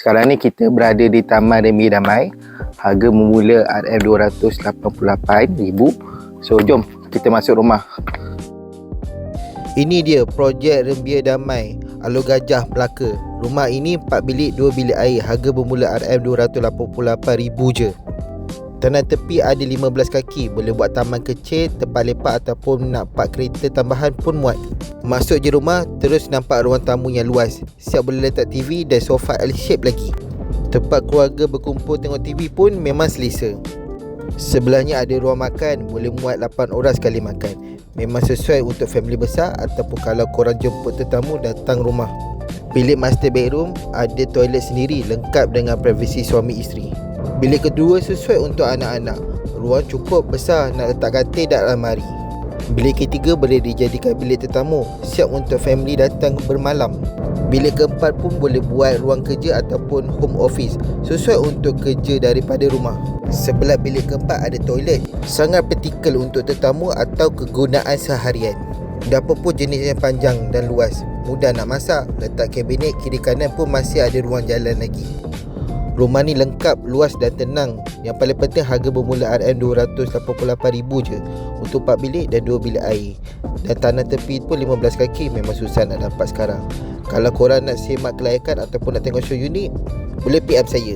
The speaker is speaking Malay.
Sekarang ni kita berada di Taman Remi Damai. Harga memula RM288,000. So jom kita masuk rumah. Ini dia projek Rembia Damai Alur Gajah Melaka. Rumah ini 4 bilik 2 bilik air. Harga bermula RM288,000 je. Tanah tepi ada 15 kaki. Boleh buat taman kecil, tempat lepak ataupun nak park kereta tambahan pun muat. Masuk je rumah, terus nampak ruang tamu yang luas. Siap boleh letak TV dan sofa L-shape lagi. Tempat keluarga berkumpul tengok TV pun memang selesa. Sebelahnya ada ruang makan, boleh muat 8 orang sekali makan. Memang sesuai untuk family besar ataupun kalau korang jemput tetamu datang rumah. Bilik master bedroom ada toilet sendiri lengkap dengan privasi suami isteri Bilik kedua sesuai untuk anak-anak Ruang cukup besar nak letak katil dan almari Bilik ketiga boleh dijadikan bilik tetamu Siap untuk family datang bermalam. Bilik keempat pun boleh buat ruang kerja ataupun home office Sesuai untuk kerja daripada rumah. Sebelah bilik keempat ada toilet Sangat praktikal untuk tetamu atau kegunaan seharian. Dapur pun jenis yang panjang dan luas Mudah nak masak Letak kabinet kiri kanan pun masih ada ruang jalan lagi Rumah ni lengkap, luas dan tenang. Yang paling penting harga bermula RM288,000 je. Untuk 4 bilik dan 2 bilik air. Dan tanah tepi pun 15 kaki memang susah nak dapat sekarang. Kalau korang nak semak kelayakan ataupun nak tengok show unit Boleh PM saya